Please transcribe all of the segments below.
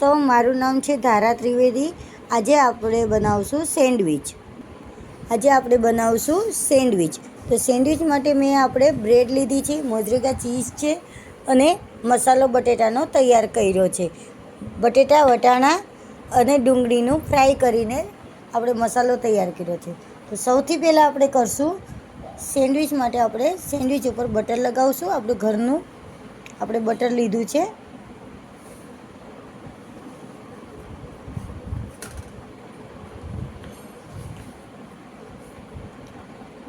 દોસ્તો મારું નામ છે ધારા ત્રિવેદી. આજે આપણે બનાવશું સેન્ડવિચ. આજે આપણે બનાવશું સેન્ડવિચ. તો સેન્ડવિચ માટે મેં આપણે બ્રેડ લીધી છે, મોજરેગા ચીઝ છે અને મસાલો બટેટાનો તૈયાર કર્યો છે. બટેટા, વટાણા અને ડુંગળીનું ફ્રાય કરીને આપણે મસાલો તૈયાર કર્યો છે. તો સૌથી પહેલાં આપણે કરશું સેન્ડવિચ માટે આપણે સેન્ડવિચ ઉપર બટર લગાવશું. આપણું ઘરનું આપણે બટર લીધું છે.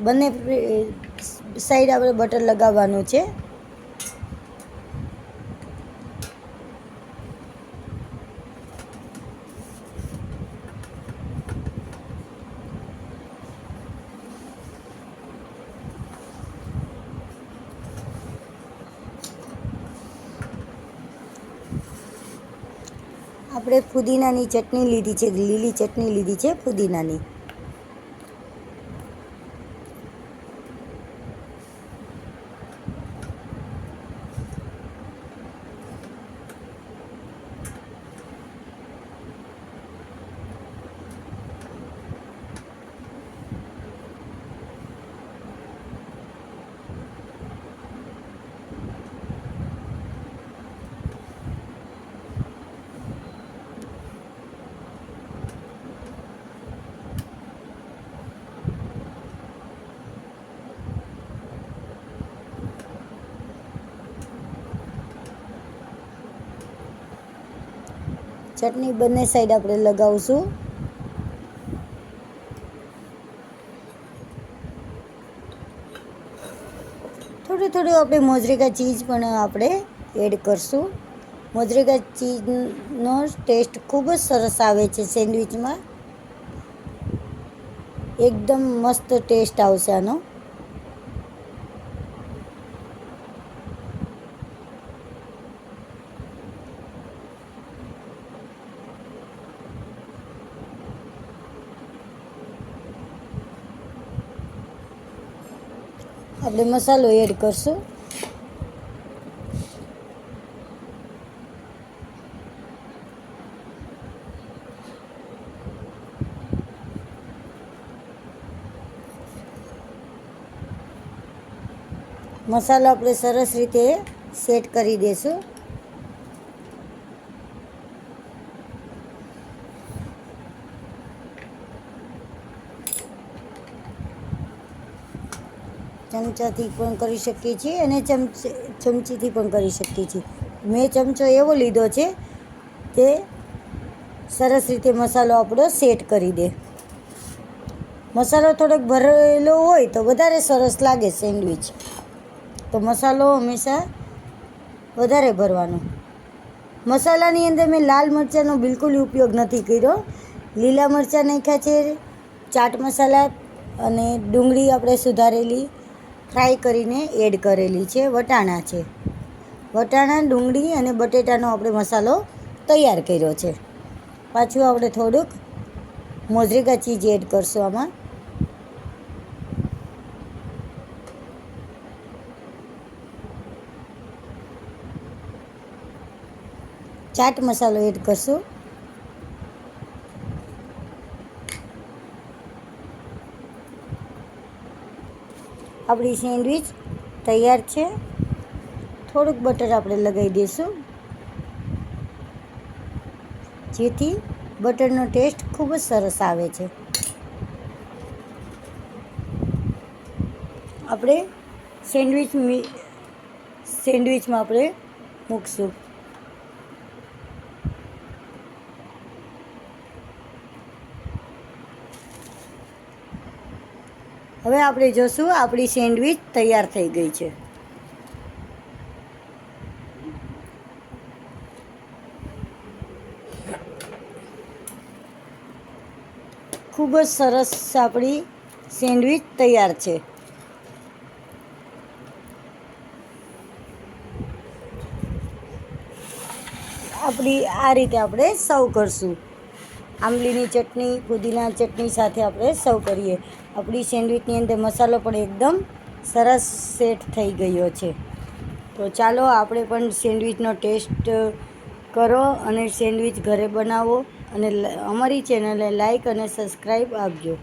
બંને સાઈડ આપણે બટર લગાવવાનું છે. આપણે ફુદીનાની ચટણી લીધી છે, લીલી ચટણી લીધી છે ફુદીનાની. ચટણી બંને સાઈડ આપણે લગાવશું. થોડું થોડું આપણે મોજરેકા ચીઝ પણ આપણે એડ કરશું. મોજરેકા ચીઝનો ટેસ્ટ ખૂબ જ સરસ આવે છે સેન્ડવિચમાં એકદમ મસ્ત ટેસ્ટ આવશે આનો. આપણે મસાલો એડ કરશું. મસાલો આપણે સરસ રીતે સેટ કરી દઈશું ચમચાથી પણ કરી શકીએ છીએ અને ચમચી, ચમચીથી પણ કરી શકીએ છીએ. મેં ચમચો એવો લીધો છે તે સરસ રીતે મસાલો આપણો સેટ કરી દે. મસાલો થોડોક ભરેલો હોય તો વધારે સરસ લાગે સેન્ડવિચ. તો મસાલો હંમેશા વધારે ભરવાનો. મસાલાની અંદર મેં લાલ મરચાંનો બિલકુલ ઉપયોગ નથી કર્યો. લીલા મરચાં નાખ્યા છે, ચાટ મસાલા અને ડુંગળી આપણે સુધારેલી ફ્રાય કરીને એડ કરેલી છે, વટાણા છે. વટાણા, ડુંગળી અને બટેટાનો આપણે મસાલો તૈયાર કર્યો છે. પાછું આપણે થોડુંક મોઝરેકા ચીજ એડ કરશું આમાં. ચાટ મસાલો એડ કરશું. આપણી સેન્ડવિચ તૈયાર છે. થોડુંક બટર આપણે લગાવી દઈશું. જેથી બટરનો ટેસ્ટ ખૂબ જ સરસ આવે છે. આપણે સેન્ડવિચ સેન્ડવિચમાં આપણે મૂકશું. હવે આપણે જોશું, આપણી સેન્ડવિચ તૈયાર થઈ ગઈ છે. ખૂબ જ સરસ આપણી સેન્ડવિચ તૈયાર છે. આપણી આ રીતે આપણે સર્વ કરશું. આંબલીની ચટણી પુદીના ચટણી સાથે આપણે સર્વ કરીએ. આપણી સેન્ડવિચની અંદર મસાલો પણ એકદમ સરસ સેટ થઈ ગયો છે. તો ચાલો આપણે પણ સેન્ડવિચનો ટેસ્ટ કરો અને સેન્ડવિચ ઘરે બનાવો અને અમારી ચેનલને લાઈક અને સબસ્ક્રાઈબ આપજો.